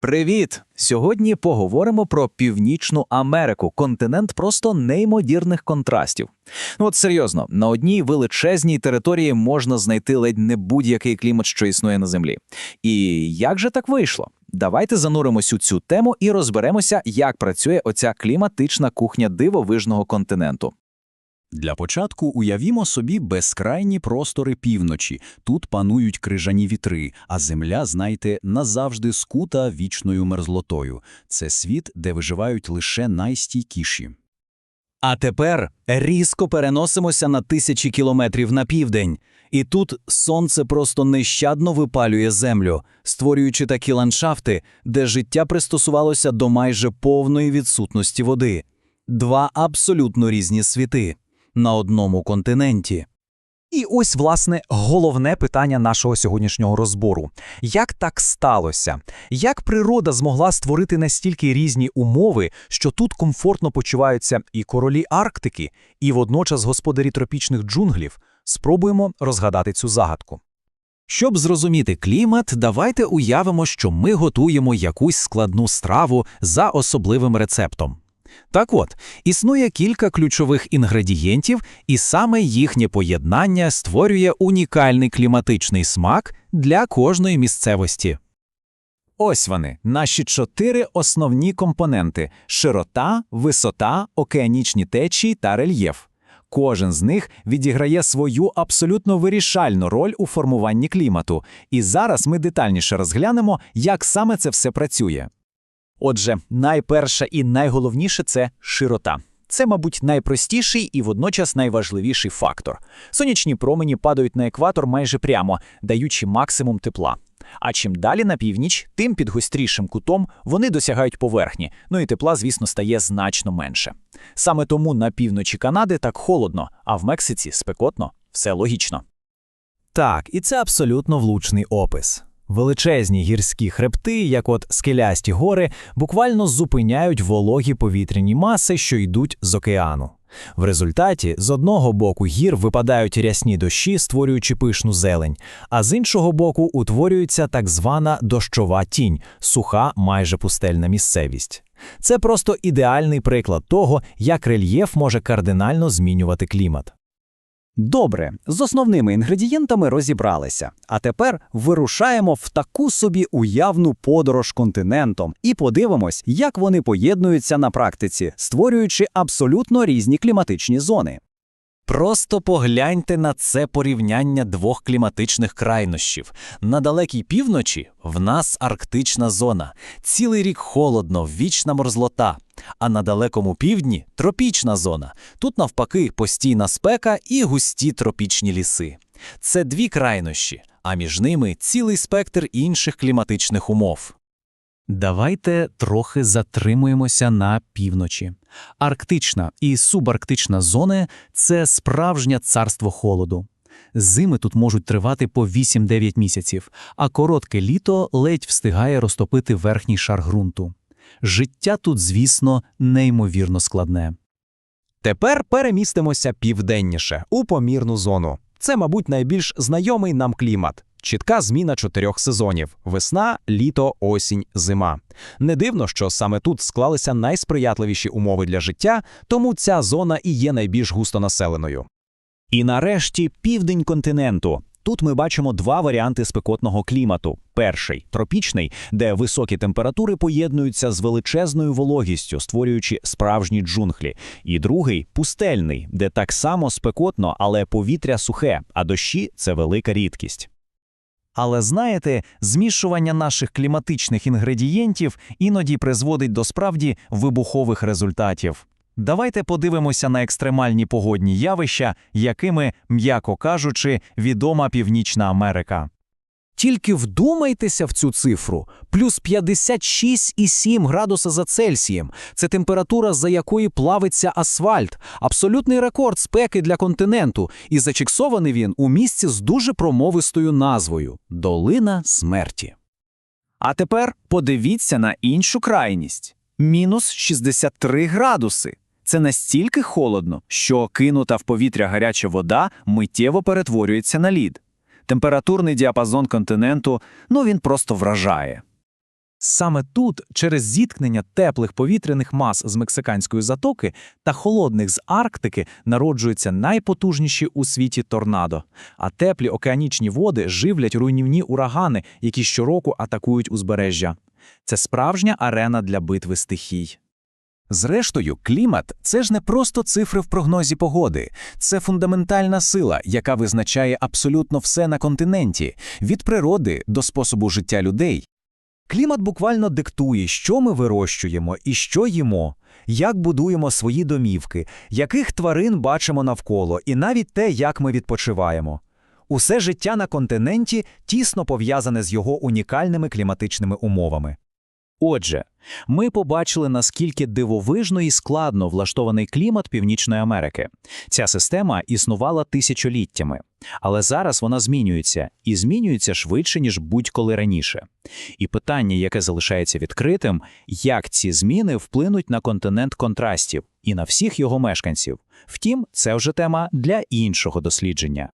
Привіт! Сьогодні поговоримо про Північну Америку, континент просто неймовірних контрастів. Ну от серйозно, на одній величезній території можна знайти ледь не будь-який клімат, що існує на землі. І як же так вийшло? Давайте зануримось у цю тему і розберемося, як працює оця кліматична кухня дивовижного континенту. Для початку уявімо собі безкрайні простори півночі. Тут панують крижані вітри, а земля, знайте, назавжди скута вічною мерзлотою. Це світ, де виживають лише найстійкіші. А тепер різко переносимося на тисячі кілометрів на південь. І тут сонце просто нещадно випалює землю, створюючи такі ландшафти, де життя пристосувалося до майже повної відсутності води. Два абсолютно різні світи на одному континенті. І ось, власне, головне питання нашого сьогоднішнього розбору: як так сталося? Як природа змогла створити настільки різні умови, що тут комфортно почуваються і королі Арктики, і водночас господарі тропічних джунглів? Спробуємо розгадати цю загадку. Щоб зрозуміти клімат, давайте уявимо, що ми готуємо якусь складну страву за особливим рецептом. Так от, існує кілька ключових інгредієнтів, і саме їхнє поєднання створює унікальний кліматичний смак для кожної місцевості. Ось вони, наші чотири основні компоненти: широта, висота, океанічні течії та рельєф. Кожен з них відіграє свою абсолютно вирішальну роль у формуванні клімату, і зараз ми детальніше розглянемо, як саме це все працює. Отже, найперше і найголовніше це широта. Це, мабуть, найпростіший і водночас найважливіший фактор. Сонячні промені падають на екватор майже прямо, даючи максимум тепла. А чим далі на північ, тим під гострішим кутом вони досягають поверхні, ну і тепла, звісно, стає значно менше. Саме тому на півночі Канади так холодно, а в Мексиці спекотно. Все логічно. Так, і це абсолютно влучний опис. Величезні гірські хребти, як от скелясті гори, буквально зупиняють вологі повітряні маси, що йдуть з океану. В результаті з одного боку гір випадають рясні дощі, створюючи пишну зелень, а з іншого боку утворюється так звана дощова тінь, суха, майже пустельна місцевість. Це просто ідеальний приклад того, як рельєф може кардинально змінювати клімат. Добре, з основними інгредієнтами розібралися. А тепер вирушаємо в таку собі уявну подорож континентом і подивимось, як вони поєднуються на практиці, створюючи абсолютно різні кліматичні зони. Просто погляньте на це порівняння двох кліматичних крайнощів. На далекій півночі в нас арктична зона, цілий рік холодно, вічна мерзлота. А на далекому півдні тропічна зона. Тут, навпаки, постійна спека і густі тропічні ліси. Це дві крайнощі, а між ними цілий спектр інших кліматичних умов. Давайте трохи затримуємося на півночі. Арктична і субарктична зони це справжнє царство холоду. Зими тут можуть тривати по 8-9 місяців, а коротке літо ледь встигає розтопити верхній шар ґрунту. Життя тут, звісно, неймовірно складне. Тепер перемістимося південніше у помірну зону. Це, мабуть, найбільш знайомий нам клімат. Чітка зміна чотирьох сезонів: весна, літо, осінь, зима. Не дивно, що саме тут склалися найсприятливіші умови для життя, тому ця зона і є найбільш густонаселеною. І нарешті південь континенту. Тут ми бачимо два варіанти спекотного клімату: перший тропічний, де високі температури поєднуються з величезною вологістю, створюючи справжні джунглі, і другий пустельний, де так само спекотно, але повітря сухе, а дощі це велика рідкість. Але знаєте, змішування наших кліматичних інгредієнтів іноді призводить до справді вибухових результатів. Давайте подивимося на екстремальні погодні явища, якими, м'яко кажучи, відома Північна Америка. Тільки вдумайтеся в цю цифру: плюс 56,7 градуса за Цельсієм. Це температура, за якої плавиться асфальт, абсолютний рекорд спеки для континенту, і зачексований він у місці з дуже промовистою назвою Долина смерті. А тепер подивіться на іншу крайність: мінус 63 градуси. Це настільки холодно, що кинута в повітря гаряча вода миттєво перетворюється на лід. Температурний діапазон континенту, ну він просто вражає. Саме тут, через зіткнення теплих повітряних мас з мексиканської затоки та холодних з Арктики, народжуються найпотужніші у світі торнадо. А теплі океанічні води живлять руйнівні урагани, які щороку атакують узбережжя. Це справжня арена для битви стихій. Зрештою, клімат – це ж не просто цифри в прогнозі погоди. Це фундаментальна сила, яка визначає абсолютно все на континенті, від природи до способу життя людей. Клімат буквально диктує, що ми вирощуємо і що їмо, як будуємо свої домівки, яких тварин бачимо навколо, і навіть те, як ми відпочиваємо. Усе життя на континенті тісно пов'язане з його унікальними кліматичними умовами. Отже, ми побачили, наскільки дивовижно і складно влаштований клімат Північної Америки. Ця система існувала тисячоліттями, але зараз вона змінюється і змінюється швидше, ніж будь-коли раніше. І питання, яке залишається відкритим, як ці зміни вплинуть на континент контрастів і на всіх його мешканців. Втім, це вже тема для іншого дослідження.